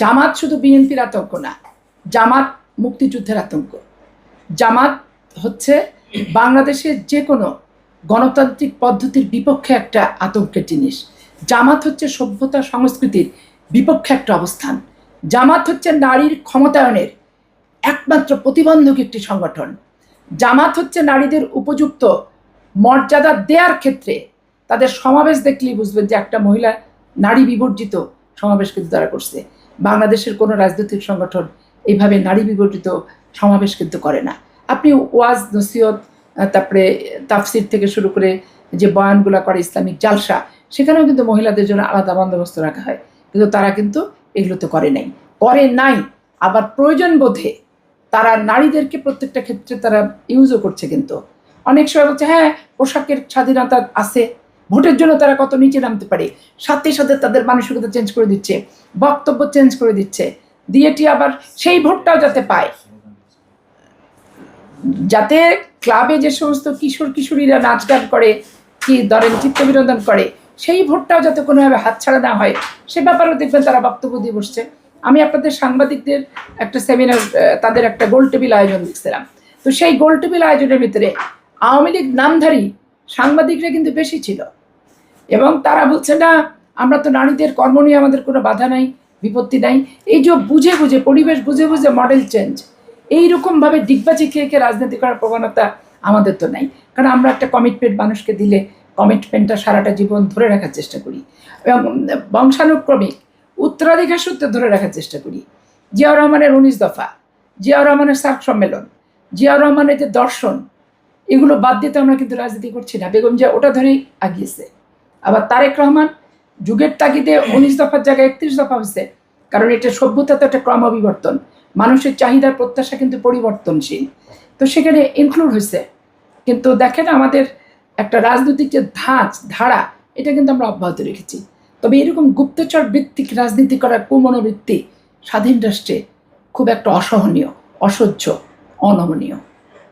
জামাত শুধু বিএনপির আতঙ্ক না, জামাত মুক্তিযুদ্ধের আতঙ্ক। জামাত হচ্ছে বাংলাদেশের যে কোনো গণতান্ত্রিক পদ্ধতির বিপক্ষে একটা আতঙ্কের জিনিস। জামাত হচ্ছে সভ্যতা সংস্কৃতির বিপক্ষে একটা অবস্থান। জামাত হচ্ছে নারীর ক্ষমতায়নের একমাত্র প্রতিবন্ধক একটি সংগঠন। জামাত হচ্ছে নারীদের উপযুক্ত মর্যাদা দেওয়ার ক্ষেত্রে তাদের সমাবেশ দেখলেই বুঝবেন যে একটা মহিলা নারী বিবর্জিত সমাবেশ কিন্তু তারা করছে। বাংলাদেশের কোনো রাজনৈতিক সংগঠন এইভাবে নারী বিবর্জিত সমাবেশ কিন্তু করে না। আপনি ওয়াজ, নসিহত তারপরে তাফসির থেকে শুরু করে যে বয়ানগুলো করে ইসলামিক জালসা, সেখানেও কিন্তু মহিলাদের জন্য আলাদা বন্দোবস্ত রাখা হয়। কিন্তু তারা কিন্তু এগুলো তো করে নাই। করে নাই, আবার প্রয়োজন বোধে তারা নারীদেরকে প্রত্যেকটা ক্ষেত্রে তারা ইউজও করছে কিন্তু। অনেক সময় বলছে হ্যাঁ পোশাকের স্বাধীনতা আছে ভোটের জন্য তারা কত নিচে নামতে পারে? সাথে সাথে তাদের মানসিকতা চেঞ্জ করে দিচ্ছে, বক্তব্য চেঞ্জ করে দিচ্ছে। দিয়েটি আবার সেই ভোটটাও যাতে পায়। যাতে ক্লাবে যে সমস্ত কিশোর কিশোরীরা নাচ গান করে, কি ধরেন চিত্ত বিনোদন করে, সেই ভোটটাও যাতে কোনোভাবে হাতছাড়া না হয়, সে ব্যাপারেও দেখবেন তারা বক্তব্য দিয়ে বসছে। আমি আপনাদের সাংবাদিকদের একটা সেমিনার তাদের একটা গোল টেবিল আয়োজন দেখছিলাম। তো সেই গোল টেবিল আয়োজনের ভিতরে আওয়ামী লীগ নামধারী সাংবাদিকরা কিন্তু বেশি ছিল। এবং তারা বলছে, না, আমরা তো নারীদের কর্ম নিয়ে আমাদের কোনো বাধা নাই, বিপত্তি নাই। এই যে বুঝে বুঝে, পরিবেশ বুঝে বুঝে মডেল চেঞ্জ এইরকমভাবে ডিগবাজি খেয়ে খেয়ে রাজনীতি করার প্রবণতা আমাদের তো নাই। কারণ আমরা একটা কমিটমেন্ট মানুষকে দিলে কমিটমেন্টটা সারাটা জীবন ধরে রাখার চেষ্টা করি। এবং বংশানুক্রমিক উত্তরাধিকার সূত্রে ধরে রাখার চেষ্টা করি। জিয়াউর রহমানের উনিশ দফা, জিয়াউর রহমানের সার্ক সম্মেলন, জিয়াউর রহমানের যে দর্শন এগুলো বাদ দিয়ে তো আমরা কিন্তু রাজনীতি করছি না। বেগম জিয়া ওটা ধরেই আগিয়েছে। আবার তারেক রহমান যুগের তাগিদে উনিশ দফার জায়গায় একত্রিশ দফা হয়েছে। কারণ এটা সভ্যতা তো একটা ক্রমবিবর্তন। মানুষের চাহিদার প্রত্যাশা কিন্তু পরিবর্তনশীল। তো সেখানে ইনক্লুড হয়েছে। কিন্তু দেখেন আমাদের একটা রাজনৈতিক যে ধাঁচ, ধারা, এটা কিন্তু আমরা অব্যাহত রেখেছি। তবে এরকম গুপ্তচর ভিত্তিক রাজনীতি করার কুমনোবৃত্তি স্বাধীন রাষ্ট্রে খুব একটা অসহনীয়, অসহ্য, অনমনীয়।